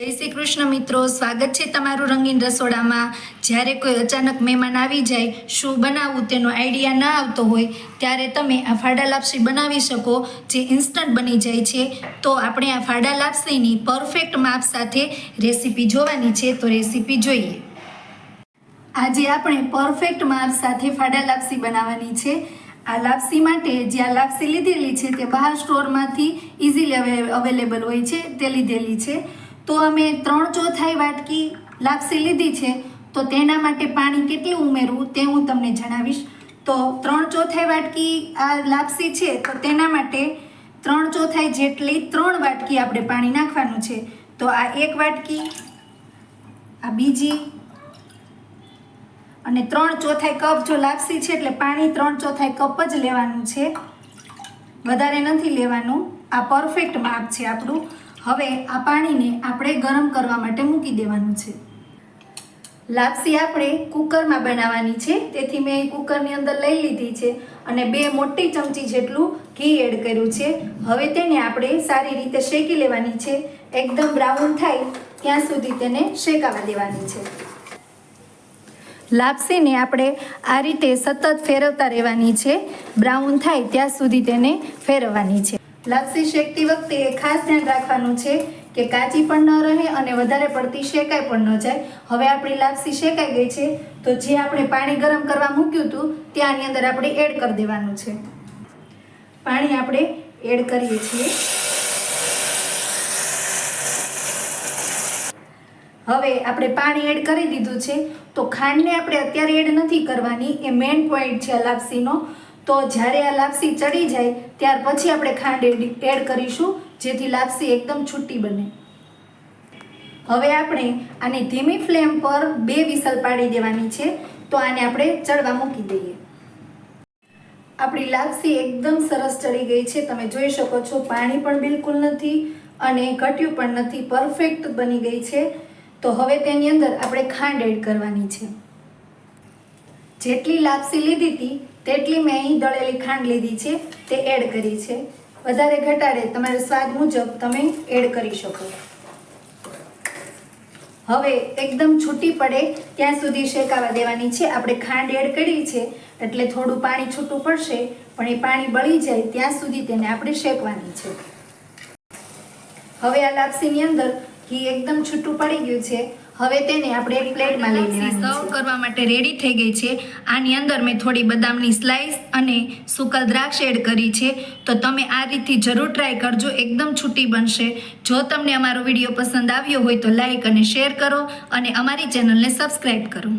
જય શ્રી કૃષ્ણ મિત્રો, સ્વાગત છે તમારું રંગીન રસોડામાં. જ્યારે કોઈ અચાનક મહેમાન આવી જાય, શું બનાવવું તેનો આઈડિયા ના આવતો હોય, ત્યારે તમે આ ફાડા લાપસી બનાવી શકો, જે ઇન્સ્ટન્ટ બની જાય છે. તો આપણે આ ફાડા લાપસીની પરફેક્ટ માપ સાથે રેસીપી જોવાની છે, તો રેસીપી જોઈએ. આજે આપણે પરફેક્ટ માપ સાથે ફાડા લાપસી બનાવવાની છે. આ લાપસી માટે જે આ લાપસી લીધેલી છે, તે બહાર સ્ટોરમાંથી ઇઝીલી અવેલેબલ હોય છે, તે લીધેલી છે. તો અમે ત્રણ ચોથાઈ વાટકી લાપસી લીધી છે. તો તેના માટે પાણી કેટલું ઉમેરવું તે હું તમને જણાવીશ. તો ત્રણ ચોથાઈ વાટકી આ લાપસી છે, તો તેના માટે ત્રણ ચોથાઈ જેટલી ત્રણ વાટકી આપણે પાણી નાખવાનું છે. તો આ એક વાટકી, આ બીજી અને ત્રણ ચોથાઈ કપ જો લાપસી છે એટલે પાણી ત્રણ ચોથાઈ કપ જ લેવાનું છે. વધારે નથી લેવાનું. આ પરફેક્ટ માપ છે આપણું. હવે આ પાણીને આપણે ગરમ કરવા માટે મૂકી દેવાનું છે. લાપસી આપણે કુકરમાં બનાવવાની છે, તેથી મેં કુકરની અંદર લઈ લીધી છે અને બે મોટી ચમચી જેટલું ઘી એડ કર્યું છે. હવે તેને આપણે સારી રીતે શેકી લેવાની છે. એકદમ બ્રાઉન થાય ત્યાં સુધી તેને શેકાવા દેવાની છે. લાપસીને આપણે આ રીતે સતત ફેરવતા રહેવાની છે. બ્રાઉન થાય ત્યાં સુધી તેને ફેરવવાની છે. લાપસી શેકતી વખતે ખાસ ધ્યાન રાખવાનું છે કે કાચી પણ ન રહે અને વધારે પડતી શેકાઈ પણ ન જાય. હવે આપણી લાપસી શેકાઈ ગઈ છે, તો જે આપણે પાણી ગરમ કરવા મૂક્યું હતું, ત્યાંની અંદર આપણે એડ કરી દેવાનું છે. પાણી આપણે એડ કરીએ છીએ. હવે આપણે પાણી એડ કરી દીધું છે, તો ખાંડને આપણે અત્યારે એડ નથી કરવાની, એ મેઇન પોઈન્ટ છે લાપસીનો. તો જ્યારે આ લાપસી ચડી જાય, ત્યાર પછી આપણે ખાંડ એડ કરીશું, જેથી લાપસી એકદમ છૂટી બને. હવે આપણે આને ધીમી ફ્લેમ પર બે વિસલ પાડી દેવાની છે, તો આને આપણે ચડવા મૂકી દઈએ. આપણી લાપસી એકદમ સરસ ચડી ગઈ છે, તમે જોઈ શકો છો, પાણી પણ બિલકુલ નથી અને ઘટ્યું પણ નથી, પરફેક્ટ બની ગઈ છે. તો હવે તેની અંદર આપણે ખાંડ એડ કરવાની છે. જેટલી લાપસી લીધી હતી તેટલી મેં અહીં દળેલી ખાંડ લીધી છે, તે એડ કરી છે. વધારે ઘટાડે તમારા સ્વાદ મુજબ તમે એડ કરી શકો. હવે એકદમ છૂટી પડે ત્યાં સુધી શેકાવા દેવાની છે. આપણે ખાંડ એડ કરી છે, એટલે થોડું પાણી છૂટું પડશે, પણ એ પાણી બળી જાય ત્યાં સુધી તેને આપણે શેકવાની છે. હવે આ લાપસીની અંદર ઘી એકદમ છૂટું પડી ગયું છે. હવે તેને આપણે એક પ્લેટમાં લઈ લેવાની સર્વ કરવા માટે રેડી થઈ ગઈ છે. આની અંદર મેં થોડી બદામની સ્લાઈસ અને સુકલ દ્રાક્ષ એડ કરી છે. તો તમે આ રીતથી જરૂર ટ્રાય કરજો એકદમ છૂટી બનશે. જો તમને અમારો વીડિયો પસંદ આવ્યો હોય તો લાઈક અને શેર કરો અને અમારી ચેનલને સબસ્ક્રાઈબ કરો.